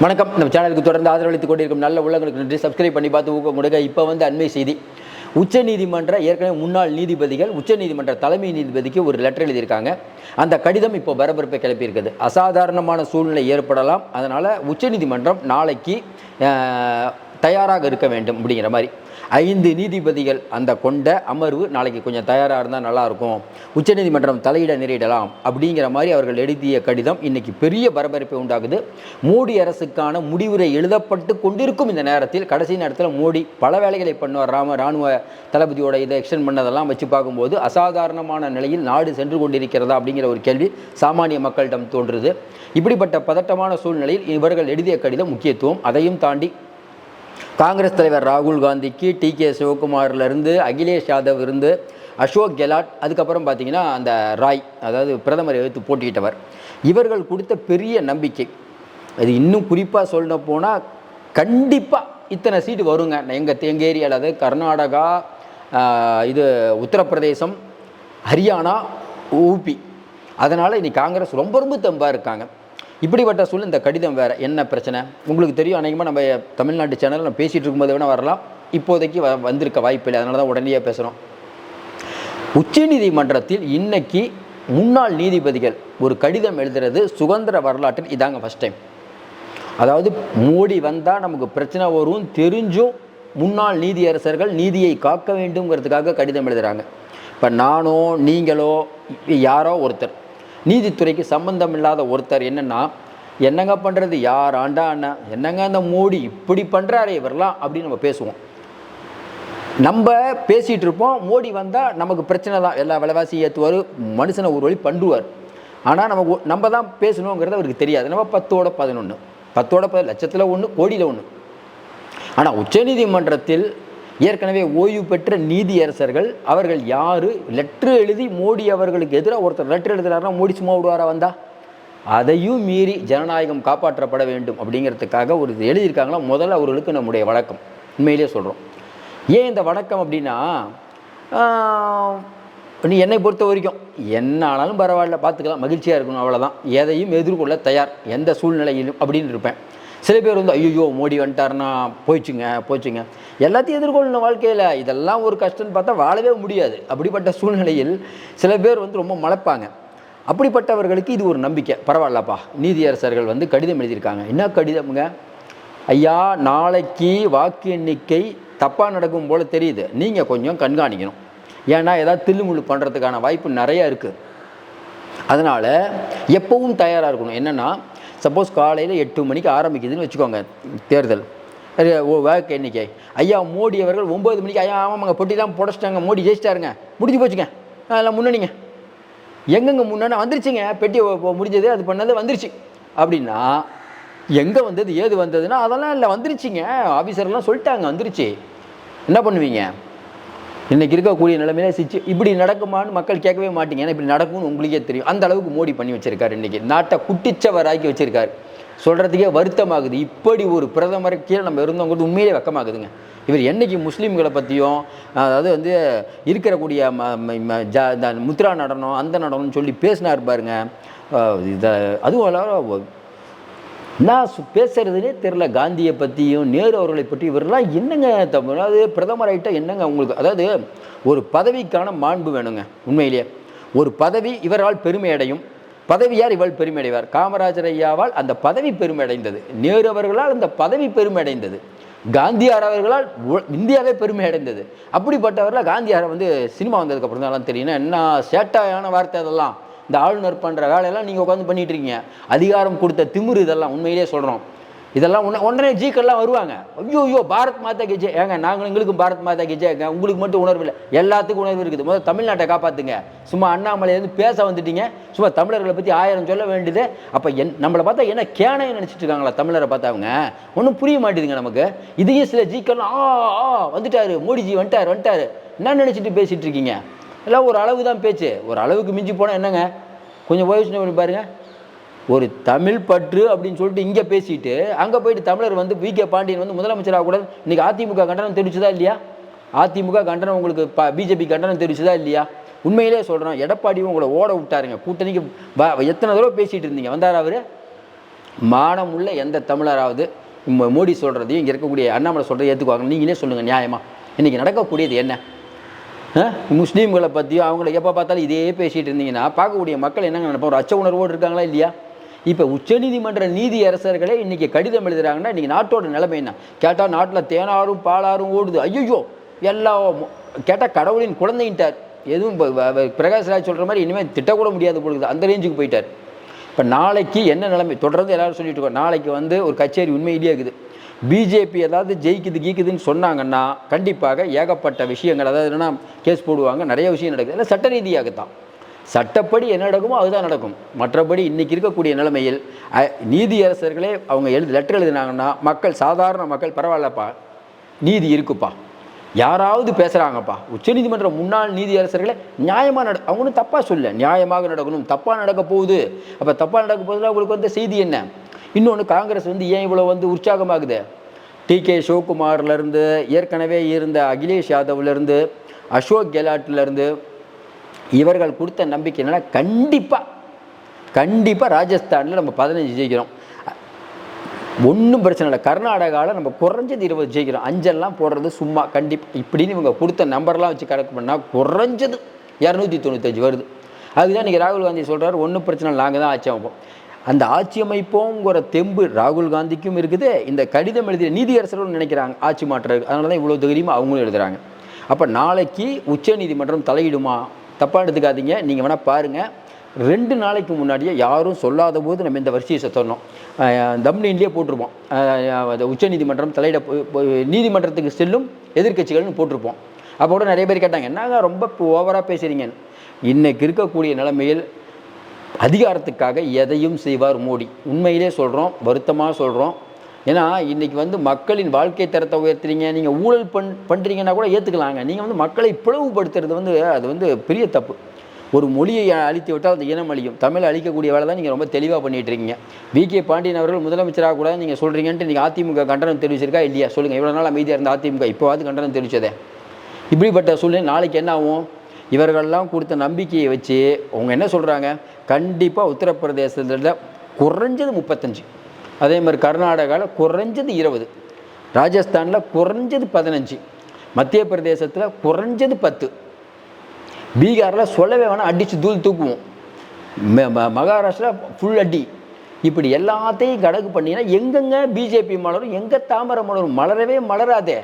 வணக்கம். நம்ம சேனலுக்கு தொடர்ந்து ஆதரவளித்துக் கொண்டிருக்கும் நல்ல உள்ளங்களுக்கு நன்றி. சப்ஸ்கிரைப் பண்ணி பார்த்து ஊக்கம் கொடுங்க. இப்போ வந்து அண்மை செய்தி. உச்சநீதிமன்ற ஏற்கனவே முன்னாள் நீதிபதிகள் உச்சநீதிமன்ற தலைமை நீதிபதிக்கு ஒரு லெட்டர் எழுதியிருக்காங்க. அந்த கடிதம் இப்போ பரபரப்பை கிளப்பியிருக்குது. அசாதாரணமான சூழ்நிலை ஏற்படலாம். அதனால் உச்சநீதிமன்றம் நாளைக்கு தயாராக இருக்க வேண்டும் அப்படிங்கிற மாதிரி. ஐந்து நீதிபதிகள் அந்த கொண்ட அமர்வு நாளைக்கு கொஞ்சம் தயாராக இருந்தால் நல்லாயிருக்கும். உச்சநீதிமன்றம் தலையிட நேரிடலாம் அப்படிங்கிற மாதிரி அவர்கள் எழுதிய கடிதம் இன்னைக்கு பெரிய பரபரப்பை உண்டாகுது மோடி அரசுக்கான முடிவுரை எழுதப்பட்டு கொண்டிருக்கும் இந்த நேரத்தில் கடைசி நேரத்தில் மோடி பல வேலைகளை பண்ணுவார். ராம ராணுவ தளபதியோட இதை எக்ஸ்டென்ட் பண்ணதெல்லாம் வச்சு பார்க்கும்போது அசாதாரணமான நிலையில் நாடு சென்று கொண்டிருக்கிறதா அப்படிங்கிற ஒரு கேள்வி சாமானிய மக்களிடம் தோன்றுது. இப்படிப்பட்ட பதட்டமான சூழ்நிலையில் இவர்கள் எழுதிய கடிதம் முக்கியத்துவம். அதையும் தாண்டி காங்கிரஸ் தலைவர் ராகுல் காந்திக்கு டி கே சிவகுமார்லேருந்து அகிலேஷ் யாதவ் இருந்து அசோக் கெலாட் அதுக்கப்புறம் பார்த்தீங்கன்னா அந்த ராய் அதாவது பிரதமரை எதிர்த்து போட்டியிட்டவர். இவர்கள் கொடுத்த பெரிய நம்பிக்கை. அது இன்னும் குறிப்பாக சொல்ல போனால் கண்டிப்பாக இத்தனை சீட்டு வருங்க. எங்கள் எங்கள் ஏரியாவில் அதாவது கர்நாடகா இது உத்தரப்பிரதேசம் ஹரியானா ஊபி அதனால் இன்றைக்கி காங்கிரஸ் ரொம்ப ரொம்ப தெம்பாக இருக்காங்க. இப்படிப்பட்ட சூழல் இந்த கடிதம் வேறு என்ன பிரச்சனை? உங்களுக்கு தெரியும் அநேகமாக நம்ம தமிழ்நாட்டு சேனலில் நம்ம பேசிகிட்டு இருக்கும்போது வேணால் வரலாம். இப்போதைக்கு வ வந்திருக்க வாய்ப்பில்லை அதனால தான் உடனடியாக பேசுகிறோம் உச்சநீதிமன்றத்தில் இன்னைக்கு முன்னாள் நீதிபதிகள் ஒரு கடிதம் எழுதுறது சுதந்திர வரலாற்றில் இதாங்க ஃபஸ்ட் டைம் அதாவது மோடி வந்தால் நமக்கு பிரச்சனை வரும் தெரிஞ்சும் முன்னாள் நீதியரசர்கள் நீதியை காக்க வேண்டுங்கிறதுக்காக கடிதம் எழுதுகிறாங்க இப்போ நானோ நீங்களோ யாரோ ஒருத்தர் நீதித்துறைக்கு சம்பந்தம் இல்லாத ஒருத்தர் என்னென்னா என்னங்க பண்ணுறது யார் ஆண்டா அண்ணா என்னங்க அந்த மோடி இப்படி பண்ணுறாரே இவரெல்லாம் அப்படின்னு நம்ம பேசுவோம். நம்ம பேசிகிட்டு இருப்போம் மோடி வந்தால் நமக்கு பிரச்சனை தான். எல்லா விலைவாசி ஏற்றுவார் மனுஷனை ஒரு வழி பண்ணுவார் ஆனால் நமக்கு நம்ம தான் பேசணுங்கிறது அவருக்கு தெரியாது. நம்ம பத்தோட பதினொன்று பத்தோட பதி லட்சத்தில் ஒன்று கோடியில் ஒன்று ஆனால் உச்சநீதிமன்றத்தில் ஏற்கனவே ஓய்வு பெற்ற நீதியரசர்கள் அவர்கள் யார்? லெட்ரு எழுதி மோடி அவர்களுக்கு எதிராக ஒருத்தர் லெட்ரு எழுதுறாருன்னா மோடி சும்மா விடுவாரா வந்தா? அதையும் மீறி ஜனநாயகம் காப்பாற்றப்பட வேண்டும் அப்படிங்கிறதுக்காக ஒரு இது எழுதியிருக்காங்களா? முதல்ல அவர்களுக்கு நம்முடைய வழக்கம் உண்மையிலேயே சொல்கிறோம் ஏன் இந்த வழக்கம் அப்படின்னா நீ என்னை பொறுத்த வரைக்கும் என்ன ஆனாலும் பரவாயில்ல பார்த்துக்கலாம் மகிழ்ச்சியாக இருக்கணும் அவ்வளோதான் எதையும் எதிர்கொள்ள தயார் எந்த சூழ்நிலையிலும் அப்படின்னு இருப்பேன். சில பேர் வந்து ஐயோ மோடி வந்துட்டாருன்னா போயிடுச்சுங்க போச்சுங்க எல்லாத்தையும் எதிர்கொள்ளணும் வாழ்க்கையில் இதெல்லாம் ஒரு கஷ்டம்னு பார்த்தா வாழவே முடியாது. அப்படிப்பட்ட சூழ்நிலையில் சில பேர் வந்து ரொம்ப மலைப்பாங்க. அப்படிப்பட்டவர்களுக்கு இது ஒரு நம்பிக்கை. பரவாயில்லப்பா. நீதியரசர்கள் வந்து கடிதம் எழுதியிருக்காங்க. என்ன கடிதமுங்க? ஐயா நாளைக்கு வாக்கு எண்ணிக்கை தப்பாக நடக்கும் போல் தெரியுது. நீங்கள் கொஞ்சம் கண்காணிக்கணும். ஏன்னா ஏதாவது தில்லுமுள்ளு பண்ணுறதுக்கான வாய்ப்பு நிறையா இருக்குது அதனால் எப்பவும் தயாராக இருக்கணும். என்னென்னா சப்போஸ் காலையில் எட்டு மணிக்கு ஆரம்பிக்குதுன்னு வச்சுக்கோங்க தேர்தல். ஓ வாக்கு எண்ணிக்கை. ஐயா மோடி அவர்கள் ஒம்பது மணிக்கு ஐயா ஆமாங்க பொட்டிலாம் புடச்சிட்டாங்க மோடி ஜெயிச்சிட்டாருங்க. முடிஞ்சு போச்சுங்க. அதெல்லாம் முன்னணிங்க. எங்கெங்கே முன்னாடி வந்துருச்சுங்க பெட்டி முடிஞ்சது அது பண்ணது வந்துருச்சு. அப்படின்னா எங்கே வந்தது ஏது வந்ததுன்னா அதெல்லாம் இல்லை வந்துருச்சுங்க. ஆஃபீஸர்லாம் சொல்லிட்டாங்க வந்துருச்சு. என்ன பண்ணுவீங்க? இன்னைக்கு இருக்கக்கூடிய நிலைமையில சிச்சு இப்படி நடக்குமான்னு மக்கள் கேட்கவே மாட்டீங்க. ஏன்னா இப்படி நடக்கும்னு உங்களுக்கே தெரியும். அந்த அளவுக்கு மோடி பண்ணி வச்சிருக்காரு இன்னைக்கு. நாட்டை குட்டிச்சவராக்கி வச்சிருக்காரு. சொல்கிறதுக்கே வருத்தமாகுது. இப்படி ஒரு பிரதமரை கீழே நம்ம இருந்தவங்கிறது உண்மையிலே வெக்கமாகுதுங்க. இவர் என்னைக்கு முஸ்லீம்களை பற்றியும் அதாவது வந்து இருக்கிறக்கூடிய ம ம- ஜா முத்ரா நடனம் அந்த நடனம்னு சொல்லி பேசினார் பாருங்க. இதை அதுவும் எல்லாரும் நான் பேசுகிறதுனே தெரில காந்தியை பற்றியும் நேரு அவர்களை பற்றி இவரெல்லாம் என்னங்க தப்பு அதாவது பிரதமர் ஆகிட்டா என்னங்க உங்களுக்கு அதாவது ஒரு பதவிக்கான மாண்பு வேணுங்க உண்மையிலேயே. ஒரு பதவி இவரால் பெருமை அடையும் பதவியார் இவள் பெருமை அடைவார் காமராஜர் ஐயாவால் அந்த பதவி பெருமை அடைந்தது நேரு அவர்களால் அந்த பதவி பெருமை அடைந்தது காந்தியார் அவர்களால் உ- இந்தியாவே பெருமை அடைந்தது அப்படிப்பட்டவரில் காந்தியாரை வந்து சினிமா வந்ததுக்கப்புறம் தான் எல்லாம் தெரியும் என்ன சேட்டாயான வார்த்தை அதெல்லாம். இந்த ஆளுநர் பண்ணுற வேலையெல்லாம் நீங்கள் உட்காந்து பண்ணிட்டு இருக்கீங்க அதிகாரம் கொடுத்த திமிரு இதெல்லாம் உண்மையிலேயே சொல்கிறோம் இதெல்லாம் உடனே உடனே ஜீக்கெல்லாம் வருவாங்க. ஐயோ ஐயோ பாரத் மாதா கி ஜெய். ஏங்க நாங்கள் எங்களுக்கும் பாரத் மாதா கி ஜெய்ங்க உங்களுக்கு மட்டும் உணர்வு இல்லை. எல்லாத்துக்கும் உணர்வு இருக்குது. முதல்ல தமிழ்நாட்டை காப்பாற்றுங்க சும்மா அண்ணாமலையிலேருந்து பேச வந்துட்டீங்க. சும்மா தமிழர்களை பற்றி ஆயிரம் சொல்ல வேண்டியது. அப்போ என் நம்மளை பார்த்தா என்ன கேனையை நினச்சிட்டு இருக்காங்களா தமிழரை பார்த்தவங்க ஒன்றும் புரிய மாட்டேதுங்க நமக்கு. இதையும் சில ஜீக்கெல்லாம் ஆ ஆ வந்துட்டாரு. மோடிஜி வந்துட்டார் வந்துட்டாரு. என்ன நினச்சிட்டு பேசிகிட்டு இருக்கீங்க? எல்லாம் ஒரு அளவு தான் பேச்சு. ஒரு அளவுக்கு மிஞ்சி போனால் என்னங்க? கொஞ்சம் யோசனை பண்ணி பாருங்கள் ஒரு தமிழ் பற்று அப்படின்னு சொல்லிட்டு இங்கே பேசிட்டு அங்கே போயிட்டு தமிழர் வந்து வி கே பாண்டியன் வந்து முதலமைச்சராக கூட இன்றைக்கி அதிமுக கண்டனம் தெரிவிச்சதா இல்லையா? அதிமுக கண்டனம் உங்களுக்கு ப பிஜேபி கண்டனம் தெரிவிச்சதா இல்லையா? உண்மையிலே சொல்கிறோம் எடப்பாடியும் உங்களை ஓட விட்டாருங்க. கூட்டணிக்கு வ- எத்தனை தடவை பேசிகிட்டு இருந்தீங்க? வந்தார் அவர்? மானம் உள்ள எந்த தமிழராவது மோடி சொல்கிறதையும் இங்கே இருக்கக்கூடிய அண்ணாமலை சொல்கிறத ஏற்றுக்குவாங்க நீங்களே சொல்லுங்கள் நியாயமாக இன்றைக்கி நடக்கக்கூடியது என்ன? முஸ்லீம்களை பற்றியும் அவங்கள எப்போ பார்த்தாலும் இதே பேசிகிட்டு இருந்தீங்கன்னா பார்க்கக்கூடிய மக்கள் என்னங்க நினைப்போம் ஒரு அச்ச உணர்வோடு இருக்காங்களா இல்லையா? இப்போ உச்சநீதிமன்ற நீதி அரசர்களே இன்றைக்கி கடிதம் எழுதுகிறாங்கன்னா இன்றைக்கி நாட்டோட நிலைமை என்ன? கேட்டால் நாட்டில் தேனாரும் பாலாரும் ஓடுது. ஐயோ எல்லாம் கேட்டால் கடவுளின் குழந்தைன்ட்டார். எதுவும் பிரகாஷ்ராஜ் பிரகாஷ் ராஜ் சொல்கிற மாதிரி இனிமேல் திட்டக்கூட முடியாது பொழுது அந்த ரேஞ்சுக்கு போயிட்டார். இப்போ நாளைக்கு என்ன நிலைமை? தொடர்ந்து எல்லாரும் சொல்லிட்டு இருக்கோம். நாளைக்கு வந்து ஒரு கச்சேரி உண்மையிலேயே இருக்குது. பிஜேபி ஏதாவது ஜெயிக்குது கீக்குதுன்னு சொன்னாங்கன்னா கண்டிப்பாக ஏகப்பட்ட விஷயங்கள் அதாவது என்னன்னா கேஸ் போடுவாங்க நிறைய விஷயம் நடக்குது. இல்லை சட்ட ரீதியாகத்தான். சட்டப்படி என்ன நடக்குமோ அதுதான் நடக்கும். மற்றபடி இன்றைக்கி இருக்கக்கூடிய நிலைமையில் நீதியரசர்களே அவங்க எழுது லெட்டர் எழுதினாங்கன்னா மக்கள் சாதாரண மக்கள் பரவாயில்லப்பா நீதி இருக்குப்பா. யாராவது பேசுகிறாங்கப்பா உச்சநீதிமன்ற முன்னாள் நீதியரசர்களே நியாயமாக நட அவங்களும் தப்பாக சொல்ல நியாயமாக நடக்கணும். தப்பாக நடக்க போகுது. அப்போ தப்பாக நடக்க போகுதுன்னா அவங்களுக்கு வந்து செய்தி என்ன? இன்னொன்று காங்கிரஸ் வந்து ஏன் இவ்வளோ வந்து உற்சாகமாகுது? டி. கே. சிவகுமார்லேருந்து ஏற்கனவே இருந்த அகிலேஷ் யாதவ்லேருந்து அசோக் கெலாட்லேருந்து இவர்கள் கொடுத்த நம்பிக்கை என்னென்னா கண்டிப்பாக கண்டிப்பாக ராஜஸ்தானில் நம்ம பதினஞ்சு ஜெயிக்கிறோம். ஒன்றும் பிரச்சனை இல்லை. கர்நாடகாவில் நம்ம குறைஞ்சது இருபது ஜெயிக்கிறோம். அஞ்செல்லாம் போடுறது சும்மா கண்டிப்பாக இப்படின்னு இவங்க கொடுத்த நம்பர்லாம் வச்சு கணக்கு பண்ணால் குறைஞ்சது இரநூத்தி தொண்ணூத்தஞ்சு வருது. அதுதான் இன்றைக்கி ராகுல் காந்தி சொல்கிறார் ஒன்றும் பிரச்சனை இல்லை நாங்கள் தான் ஆச்சு அமைப்போம். அந்த ஆட்சி அமைப்போங்கிற தெம்பு ராகுல் காந்திக்கும் இருக்குது. இந்த கடிதம் எழுதிய நீதியரசர்களும் நினைக்கிறாங்க ஆட்சி மாற்றம் அதனால தான் இவ்வளோ தைரியமாக அவங்களும் எழுதுகிறாங்க அப்போ நாளைக்கு உச்சநீதிமன்றம் தலையிடுமா? தப்பாக எடுத்துக்காதீங்க நீங்கள் வேணால் பாருங்கள் ரெண்டு நாளைக்கு முன்னாடியே யாரும் சொல்லாத போது நம்ம இந்த வரிசையை சொன்னோம் தம்னின்லேயே போட்டிருப்போம். உச்சநீதிமன்றம் தலையிட போய்- நீதிமன்றத்துக்கு செல்லும் எதிர்கட்சிகள்னு போட்டிருப்போம். அப்போ கூட நிறைய பேர் கேட்டாங்க என்னங்க ரொம்ப ஓவராக பேசுகிறீங்கன்னு இன்றைக்கு இருக்கக்கூடிய நிலைமையில் அதிகாரத்துக்காக எதையும் செய்வார் மோடி. உண்மையிலே சொல்கிறோம் வருத்தமாக சொல்கிறோம் ஏன்னா இன்றைக்கி வந்து மக்களின் வாழ்க்கை தரத்தை உயர்த்துறீங்க நீங்கள் ஊழல் பண் பண்ணுறீங்கன்னா கூட ஏற்றுக்கலாங்க நீங்கள் வந்து மக்களை பிளவுபடுத்துறது வந்து அது வந்து பெரிய தப்பு. ஒரு மொழியை அழித்து விட்டால் அந்த இனம் அழியும். தமிழை அழிக்கக்கூடிய வேலை தான் நீங்கள் ரொம்ப தெளிவாக பண்ணிகிட்டு இருக்கீங்க வி. கே. பாண்டியன் அவர்கள் முதலமைச்சராக கூட நீங்கள் சொல்கிறீங்கன்ட்டு நீங்கள் அதிமுக கண்டனம் தெரிவிச்சிருக்கா இல்லையா? சொல்லுங்கள் இவ்வளோ நாள் அமைதியாக இருந்த அதிமுக இப்போவாது கண்டனம் தெரிவிச்சதே. இப்படிப்பட்ட சூழ்நிலை நாளைக்கு என்ன ஆகும்? இவர்கள்லாம் கொடுத்த நம்பிக்கையை வச்சு அவங்க என்ன சொல்கிறாங்க கண்டிப்பாக உத்தரப்பிரதேசத்தில் குறைஞ்சது முப்பத்தஞ்சு. அதே மாதிரி கர்நாடகாவில் குறைஞ்சது இருபது. ராஜஸ்தானில் குறைஞ்சது பதினஞ்சு. மத்திய பிரதேசத்தில் குறைஞ்சது பத்து. பீகாரில் சொல்லவே வேணாம் அடித்து தூள் தூக்குவோம். ம- ம- மகாராஷ்டிரா ஃபுல் அடி. இப்படி எல்லாத்தையும் கணக்கு பண்ணினா எங்கெங்க பிஜேபி மலரும் எங்கே தாமரை மலரும்? மலரவே மலராதே.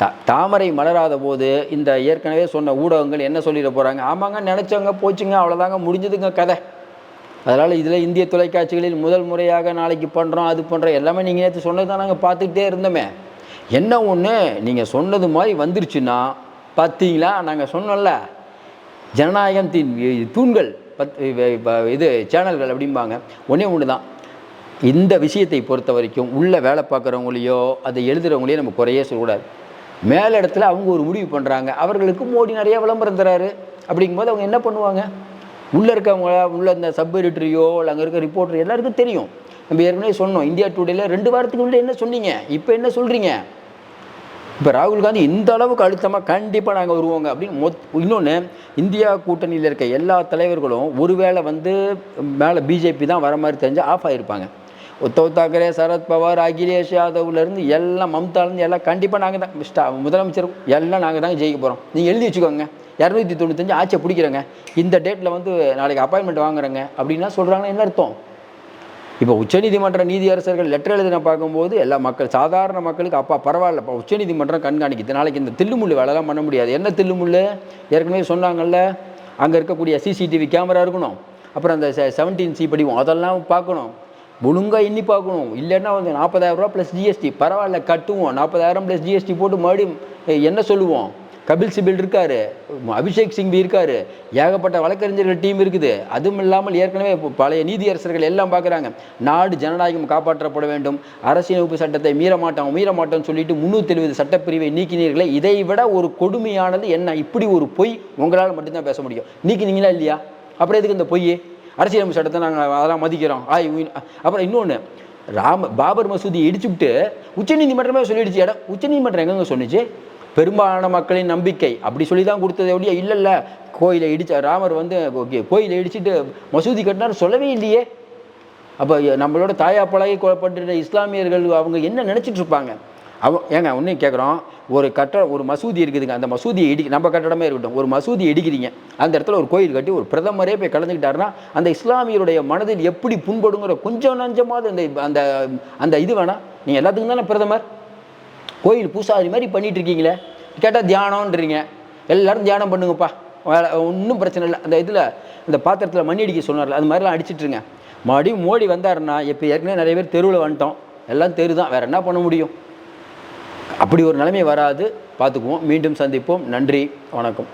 தா தாமரை மலராத போது இந்த ஏற்கனவே சொன்ன ஊடகங்கள் என்ன சொல்லிட போகிறாங்க ஆமாங்க நினச்சவங்க போச்சுங்க அவ்வளோதாங்க முடிஞ்சதுங்க கதை. அதனால் இதில் இந்திய தொலைக்காட்சிகளில் முதல் முறையாக நாளைக்கு பண்ணுறோம் அது பண்ணுறோம் எல்லாமே நீங்கள் நேற்று சொன்னது தான் நாங்கள் பார்த்துக்கிட்டே இருந்தோமே. என்ன ஒன்று நீங்கள் சொன்னது மாதிரி வந்துருச்சுன்னா பார்த்தீங்களா? நாங்கள் சொன்னோம்ல ஜனநாயகத்தின் தூண்கள் பத் இது சேனல்கள் அப்படிம்பாங்க. ஒன்றே ஒன்று தான் இந்த விஷயத்தை பொறுத்த வரைக்கும் உள்ளே வேலை பார்க்குறவங்களையோ அதை எழுதுகிறவங்களையோ நம்ம குறையே சொல்லக்கூடாது. மேல் இடத்துல அவங்க ஒரு முடிவு பண்ணுறாங்க அவர்களுக்கு மோடி நிறையா விளம்பரம் தராரு. அப்படிங்கும்போது அவங்க என்ன பண்ணுவாங்க? உள்ளே இருக்கவங்க உள்ள இந்த சப் எடிட்டரியோ இல்லை அங்கே இருக்க ரிப்போர்ட்டர் எல்லாருக்கும் தெரியும். நம்ம ஏற்கனவே சொன்னோம் இந்தியா டுடேல ரெண்டு வாரத்துக்கு முன்னாடி என்ன சொன்னீங்க? இப்போ என்ன சொல்கிறீங்க இப்போ ராகுல் காந்தி இந்த அளவுக்கு அழுத்தமாக கண்டிப்பாக நாங்கள் வருவோங்க அப்படின்னு மொத் இன்னொன்று இந்தியா கூட்டணியில் இருக்க எல்லா தலைவர்களும் ஒருவேளை வந்து மேலே பிஜேபி தான் வர மாதிரி தெரிஞ்சால் ஆஃப் ஆகிருப்பாங்க உத்தவ் தாக்கரே சரத் பவார் அகிலேஷ் யாதவ்லேருந்து எல்லாம் மம்தாலேருந்து எல்லாம் கண்டிப்பாக நாங்கள் தான். ஸ்டா முதலமைச்சர் எல்லாம் நாங்கள் தான் ஜெயிக்க போகிறோம் நீங்கள் எழுதி வச்சுக்கோங்க. இரநூத்தி தொண்ணூத்தஞ்சு ஆட்சியை பிடிக்கிறேங்க. இந்த டேட்டில் வந்து நாளைக்கு அப்பாயின்மெண்ட் வாங்குறேங்க. அப்படின்னா சொல்கிறாங்கன்னா என்ன அர்த்தம்? இப்போ உச்சநீதிமன்ற நீதியரசர்கள் லெட்டர் எழுதின பார்க்கும்போது எல்லா மக்கள் சாதாரண மக்களுக்கு அப்பா பரவாயில்லப்பா உச்சநீதிமன்றம் கண்காணிக்குது. நாளைக்கு இந்த தில்லுமுள்ளு வேலைலாம் பண்ண முடியாது. என்ன தில்லுமுள்ளு? ஏற்கனவே சொன்னாங்கல்ல அங்கே இருக்கக்கூடிய சிசிடிவி கேமரா இருக்கணும். அப்புறம் அந்த செவன்டீன் சி படிவோம் அதெல்லாம் பார்க்கணும். ஒழுங்காக எண்ணி பார்க்கணும். இல்லைன்னா வந்து நாற்பதாயிரம் ரூபா ப்ளஸ் ஜிஎஸ்டி பரவாயில்ல கட்டுவோம். நாற்பதாயிரம் ப்ளஸ் ஜிஎஸ்டி போட்டு மறுபடியும் என்ன சொல்லுவோம்? கபில் சிபில் இருக்கார். அபிஷேக் சிங்வி இருக்கார். ஏகப்பட்ட வழக்கறிஞர்கள் டீம் இருக்குது. அதுவும் இல்லாமல் ஏற்கனவே இப்போ பழைய நீதியரசர்கள் எல்லாம் பார்க்குறாங்க. நாடு ஜனநாயகம் காப்பாற்றப்பட வேண்டும். அரசியலமைப்பு சட்டத்தை மீறமாட்டோம் மீறமாட்டோம்னு மீற சொல்லிட்டு முந்நூற்றி எழுபது சட்டப்பிரிவை நீக்கினீர்களே இதை விட ஒரு கொடுமையானது என்ன? இப்படி ஒரு பொய் உங்களால் மட்டும்தான் பேச முடியும். நீக்கினீங்களா இல்லையா? அப்புறம் எதுக்கு இந்த பொய் அரசியலமைப்பு சட்டத்தை நாங்கள் அதெல்லாம் மதிக்கிறோம். ஆய் அப்புறம் இன்னொன்று ராம பாபர் மசூதியை இடிச்சுவிட்டு உச்சநீதிமன்றமே சொல்லிடுச்சு. இடம் உச்சநீதிமன்றம் எங்கெங்க சொன்னிச்சு? பெரும்பாலான மக்களின் நம்பிக்கை. அப்படி சொல்லி தான் கொடுத்தது ஒழிய இல்லை இல்லை கோயிலை இடிச்ச ராமர் வந்து ஓகே கோயிலை இடிச்சிட்டு மசூதி கட்டினார் சொல்லவே இல்லையே. அப்போ நம்மளோட தாயாப்பழகி கொல்லப்பட்ட இஸ்லாமியர்கள் அவங்க என்ன நினச்சிட்டு இருப்பாங்க? அவ ஏங்க ஒன்றையும் கேட்குறோம் ஒரு கட்ட ஒரு மசூதி இருக்குதுங்க. அந்த மசூதியை இடி நம்ம கட்டடமே இருக்கட்டும். ஒரு மசூதி இடிக்கிறீங்க. அந்த இடத்துல ஒரு கோயில் கட்டி ஒரு பிரதமரே போய் கலந்துக்கிட்டாருன்னா அந்த இஸ்லாமியருடைய மனதில் எப்படி புண்படுங்கிற கொஞ்சம் நஞ்சமாவது அந்த அந்த அந்த இது வேணாம். நீங்கள் எல்லாத்துக்கும் தானே பிரதமர்? கோயில் பூசாரி மாதிரி பண்ணிகிட்டு இருக்கீங்களே கேட்டால் தியானம்ன்றீங்க. எல்லோரும் தியானம் பண்ணுங்கப்பா. வேலை ஒன்றும் பிரச்சனை இல்லை. அந்த இதில் இந்த பாத்திரத்தில் மண்ணி அடிக்க சொன்னார்ல அது மாதிரிலாம் அடிச்சிட்ருங்க மறுபடியும் மோடி வந்தாருன்னா இப்போ ஏற்கனவே நிறைய பேர் தெருவில் வந்துட்டோம். எல்லாம் தெரு தான் வேறு என்ன பண்ண முடியும்? அப்படி ஒரு நிலைமை வராது. பார்த்துக்குவோம். மீண்டும் சந்திப்போம். நன்றி. வணக்கம்.